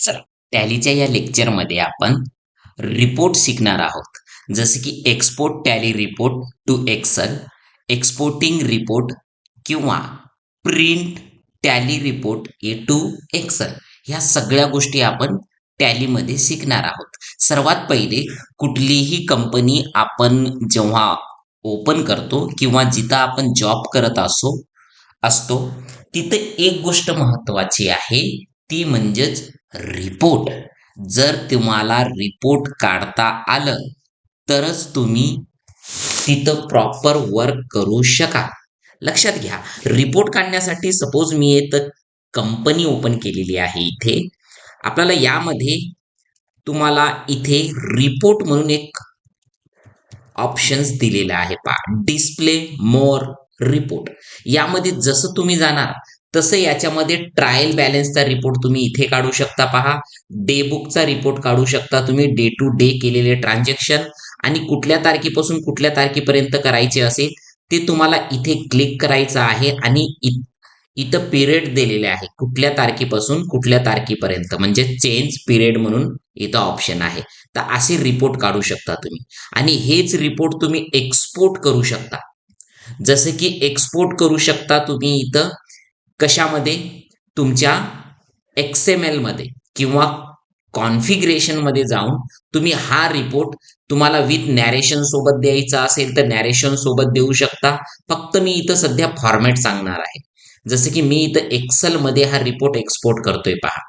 चला टॅलीच्या या लेक्चरमध्ये आपण रिपोर्ट शिकणार आहोत. जसे की export Tally report to Excel exporting report किंवा print Tally report A to Excel ह्या सगळ्या गोष्टी आपण टॅलीमध्ये शिकणार आहोत. सर्वात पहिले कुठलीही कंपनी आपण जेव्हा ओपन करतो किंवा जिथं आपण जॉब करत असो असतो तिथे एक गोष्ट महत्वाची आहे ती म्हणजेच रिपोर्ट जर तुम्हाला रिपोर्ट काढता आलं तरच तुम्ही तिथं प्रॉपर वर्क करू शकाल. लक्षात घ्या रिपोर्ट काढण्यासाठी सपोज मी एक कंपनी ओपन केलेली आहे इथे. आपल्याला यामध्ये तुम्हाला इथे रिपोर्ट म्हणून एक ऑप्शन्स दिलेला आहे पा डिस्प्ले मोर रिपोर्ट यामध्ये जसं तुम्ही जाणार तसं याच्यामध्ये ट्रायल बॅलन्सचा रिपोर्ट तुम्ही इथे काढू शकता पहा. डे बुकचा रिपोर्ट काढू शकता तुम्ही. डे टू डे केलेले ट्रान्झॅक्शन आणि कुठल्या तारखेपासून कुठल्या तारखेपर्यंत करायचे असेल ते तुम्हाला इथे क्लिक करायचं आहे आणि इथं पिरियड दिलेले आहे. कुठल्या तारखेपासून कुठल्या तारखेपर्यंत. म्हणजे चेंज पिरियड म्हणून इथं ऑप्शन आहे. तर असे रिपोर्ट काढू शकता तुम्ही. आणि हेच रिपोर्ट तुम्ही एक्सपोर्ट करू शकता. जसे की एक्सपोर्ट करू शकता तुम्ही इथं. कशामध्ये? तुमच्या एक्सएमएलमध्ये एलमध्ये किंवा कॉन्फिगरेशनमध्ये जाऊन तुम्ही हा रिपोर्ट तुम्हाला विथ नॅरेशन सोबत द्यायचा असेल तर नॅरेशन सोबत देऊ शकता. फक्त मी इथं सध्या फॉर्मॅट सांगणार आहे. जसं की मी इथं एक्सेलमध्ये हा रिपोर्ट एक्सपोर्ट करतोय पहा.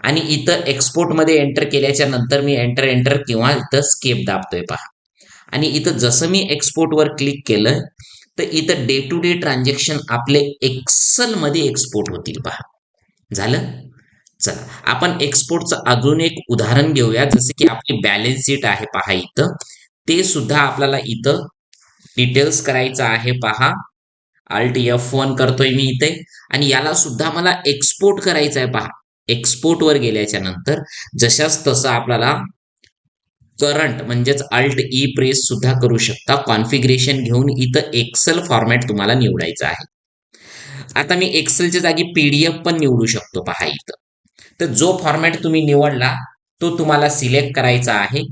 आणि इथं एक्सपोर्टमध्ये एंटर केल्याच्यानंतर मी एंटर एंटर किंवा इथं स्केप दाबतोय पहा. आणि इथं जसं मी एक्सपोर्टवर क्लिक केलं तर इथं डे टू डे ट्रान्झॅक्शन आपले एक्सलमध्ये एक्सपोर्ट होतील पहा. झालं? चला आपण एक्सपोर्टचं अजून एक उदाहरण घेऊया. जसे की आपली बॅलन्स शीट आहे पहा इथं. ते सुद्धा आपल्याला इथं डिटेल्स करायचं आहे पहा. आल्ट एफ वन करतोय मी इथे. आणि याला सुद्धा मला एक्सपोर्ट करायचं आहे पहा. एक्सपोर्टवर गेल्याच्यानंतर जशाच तसं आपल्याला करंट म्हणजेच अल्ट ई प्रेस सुद्धा करू शकता. कॉन्फिगरेशन घेऊन इथं एक्सेल फॉर्मॅट तुम्हाला निवडायचं आहे. आता मी एक्सेलच्या जागी पीडीएफ पण निवडू शकतो पहा इथं. तर जो फॉर्मॅट तुम्ही निवडला तो तुम्हाला सिलेक्ट करायचा आहे.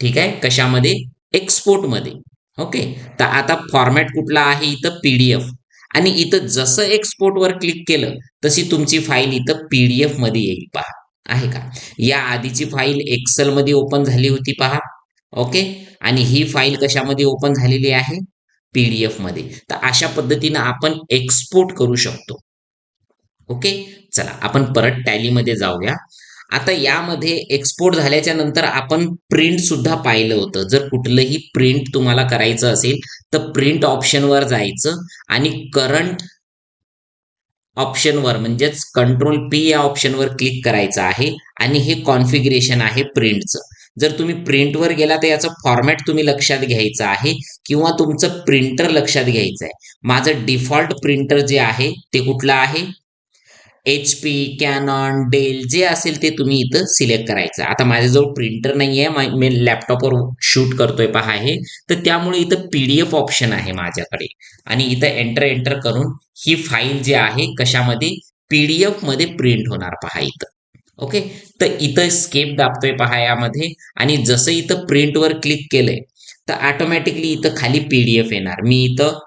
ठीक आहे? कशामध्ये? एक्सपोर्टमध्ये ओके तर आता फॉर्मॅट कुठला आहे इथं? पीडीएफ आणि इथं जसं एक्सपोर्टवर क्लिक केलं तशी तुमची फाईल इथं पीडीएफमध्ये येईल पहा. आहे का? या आधीची फाईल एक्सेल मध्ये ओपन झाली होती पहा. ओके आणि ही फाईल कशामध्ये ओपन झालेली आहे? पीडीएफमध्ये. तर अशा पद्धतीनं आपण एक्सपोर्ट करू शकतो. ओके चला आपण परत टॅलीमध्ये जाऊया. आता यामध्ये एक्सपोर्ट झाल्याच्यानंतर आपण प्रिंट सुद्धा पाहिलं होतं. जर कुठलंही प्रिंट तुम्हाला करायचं असेल तर प्रिंट ऑप्शनवर जायचं आणि करंट ऑप्शनवर म्हणजेच कंट्रोल पी या ऑप्शनवर क्लिक करायचं आहे आणि हे कॉन्फिगरेशन आहे प्रिंटचं जर तुम्ही प्रिंटवर गेला तर याचं फॉर्मॅट तुम्ही लक्षात घ्यायचं आहे किंवा तुमचं प्रिंटर लक्षात घ्यायचं आहे माझं डिफॉल्ट प्रिंटर जे आहे ते कुठलं आहे? एच पी कॅनॉन डेल जे असेल ते तुम्ही इथं सिलेक्ट करायचं. आता माझ्याजवळ प्रिंटर नाही आहे मी लॅपटॉपवर शूट करतोय पहा हे. तर त्यामुळे इथं पी डी एफ ऑप्शन आहे माझ्याकडे. आणि इथं एंटर एंटर करून ही फाईल जी आहे कशामध्ये? पी डी एफमध्ये प्रिंट होणार पहा इथं. ओके तर इथं स्केप दाबतोय पहा यामध्ये. आणि जसं इथं प्रिंटवर क्लिक केलंय तर ऑटोमॅटिकली इथं खाली पी डी एफ येणार. मी इथं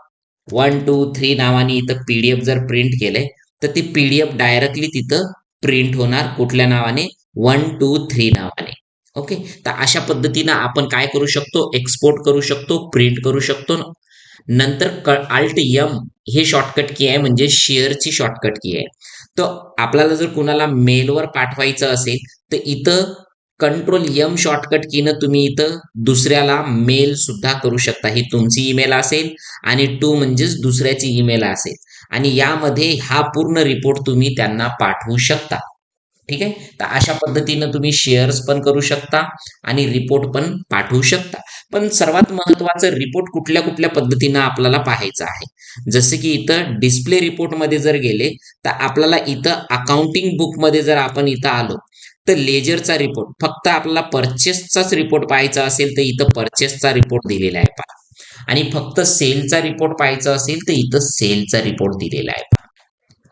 वन टू थ्री नावाने इथं पी डी एफ जर प्रिंट केलंय तर ती पीडीएफ डायरेक्टली तिथं प्रिंट होणार कुठल्या नावाने? वन टू थ्री नावाने. ओके तर अशा पद्धतीनं आपण काय करू शकतो? एक्सपोर्ट करू शकतो प्रिंट करू शकतो. नंतर आल्ट यम हे शॉर्टकट की आहे म्हणजे शेअरची शॉर्टकट की आहे. तर आपल्याला जर कुणाला मेलवर पाठवायचं असेल तर इथं कंट्रोल यम शॉर्टकट कीनं तुम्ही इथं दुसऱ्याला मेल सुद्धा करू शकता. ही तुमची ईमेल असेल आणि टू म्हणजेच दुसऱ्याची ईमेल असेल. आणि यामध्ये हा पूर्ण रिपोर्ट तुम्ही त्यांना पाठवू शकता. ठीक आहे? तर अशा पद्धतीनं तुम्ही शेअर्स पण करू शकता आणि रिपोर्ट पण पाठवू शकता. पण सर्वात महत्वाचं रिपोर्ट कुठल्या कुठल्या पद्धतीनं आपल्याला पाहायचं आहे? जसे की इथं डिस्प्ले रिपोर्टमध्ये जर गेले तर आपल्याला इथं अकाउंटिंग बुकमध्ये जर आपण इथं आलो तर लेजरचा रिपोर्ट फक्त आपल्याला परचेसचाच रिपोर्ट पाहायचा असेल तर इथं परचेसचा रिपोर्ट दिलेला आहे पहा. आणि फक्त सेलचा रिपोर्ट पाहायचा असेल तर इथं सेलचा रिपोर्ट दिलेला आहे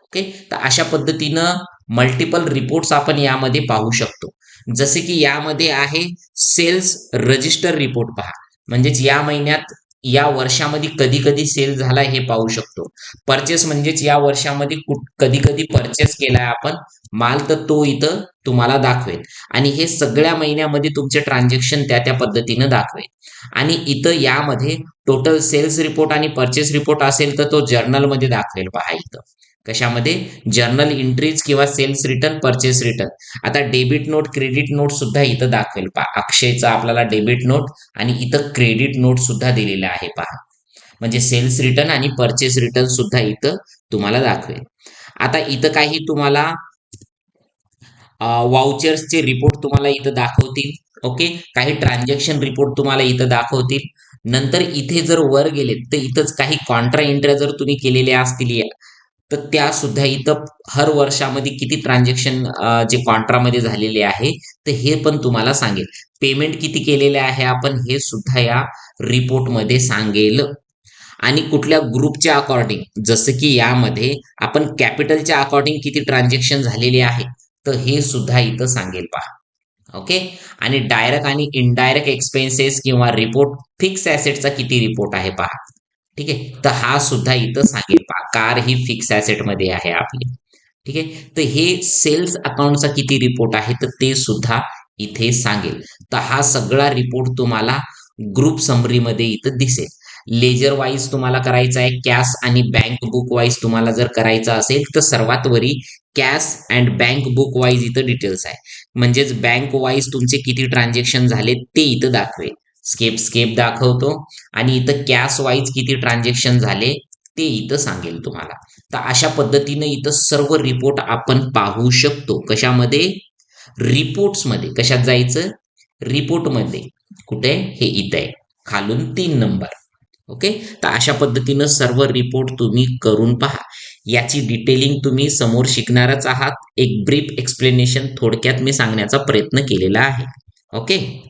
ओके तर अशा पद्धतीनं मल्टिपल रिपोर्ट्स आपण यामध्ये पाहू शकतो. जसे की यामध्ये आहे सेल्स रजिस्टर रिपोर्ट पहा. म्हणजेच या महिन्यात या वर्षामध्ये कधी कधी सेल झाला हे पाहू शकतो. परचेस म्हणजेच या वर्षामध्ये कधी कधी परचेस केलाय आपण माल तर तो इथं तुम्हाला दाखवेल. आणि हे सगळ्या महिन्यामध्ये तुमचे ट्रान्झॅक्शन त्या त्या पद्धतीनं दाखवेल. आणि इथं यामध्ये टोटल सेल्स रिपोर्ट आणि परचेस रिपोर्ट असेल तर तो जर्नलमध्ये दाखवेल पहा इथं. कशामध्ये? जर्नल एंट्रीज किंवा सेल्स रिटर्न परचेस रिटर्न आता डेबिट नोट क्रेडिट नोट सुद्धा इथं दाखवेल. पहा अक्षयचा आपल्याला डेबिट नोट आणि इथं क्रेडिट नोट सुद्धा दिलेला आहे पहा. म्हणजे सेल्स रिटर्न आणि परचेस रिटर्न सुद्धा इथं तुम्हाला दाखवेल. आता इथं काही तुम्हाला वाउचर्सचे रिपोर्ट तुम्हाला इथं दाखवतील ओके काही ट्रान्झॅक्शन रिपोर्ट तुम्हाला इथं दाखवतील. नंतर इथे जर वर गेले तर इथंच काही कॉन्ट्रा एंट्र्या जर तुम्ही केलेल्या असतील तर त्या सुद्धा इथं हर वर्षामध्ये किती ट्रान्झॅक्शन जे कॉन्ट्रामध्ये झालेले आहे तर हे पण तुम्हाला सांगेल. पेमेंट किती केलेले आहे आपण हे सुद्धा या रिपोर्टमध्ये सांगेल. आणि कुठल्या ग्रुपच्या अकॉर्डिंग जसं की यामध्ये आपण कॅपिटलच्या अकॉर्डिंग किती ट्रान्झॅक्शन झालेले आहे तर हे सुद्धा इथं सांगेल पहा. ओके आणि डायरेक्ट आणि इनडायरेक्ट एक्सपेन्सेस किंवा रिपोर्ट फिक्स ॲसेटचा किती रिपोर्ट आहे पहा. ठीक आहे? तर हा सुद्धा इथं सांगेल कार ही फिक्स ॲसेटमध्ये आहे आपली. ठीक आहे? तर हे सेल्स अकाउंटचा किती रिपोर्ट आहे? तर ते सुद्धा इथे सांगेल. तर हा सगळा रिपोर्ट तुम्हाला ग्रुप समरीमध्ये इथं दिसेल. लेजर वाईज तुम्हाला करायचं आहे कॅश आणि बँक बुक वाईज तुम्हाला जर करायचं असेल तर सर्वात वरी cash and bank book wise इथं डिटेल्स आहे. म्हणजेच बँक वाईज तुमचे किती ट्रान्झॅक्शन झाले ते इथं दाखवेल. स्केप स्केप दाखवतो. आणि इथं कॅश वाईज किती ट्रान्झॅक्शन झाले ते इथं सांगेल तुम्हाला. तर अशा पद्धतीने इथं सर्व रिपोर्ट आपण पाहू शकतो. कशामध्ये? रिपोर्ट्समध्ये कशात जायचं? रिपोर्टमध्ये कुठे? हे इथं आहे. खालून तीन नंबर ओके तर अशा पद्धतीनं सर्व रिपोर्ट तुम्ही करून पहा. याची डिटेलिंग तुम्ही समोर शिकणारच आहात. एक ब्रीफ एक्सप्लेनेशन थोडक्यात मी सांगण्याचा प्रयत्न केलेला आहे. ओके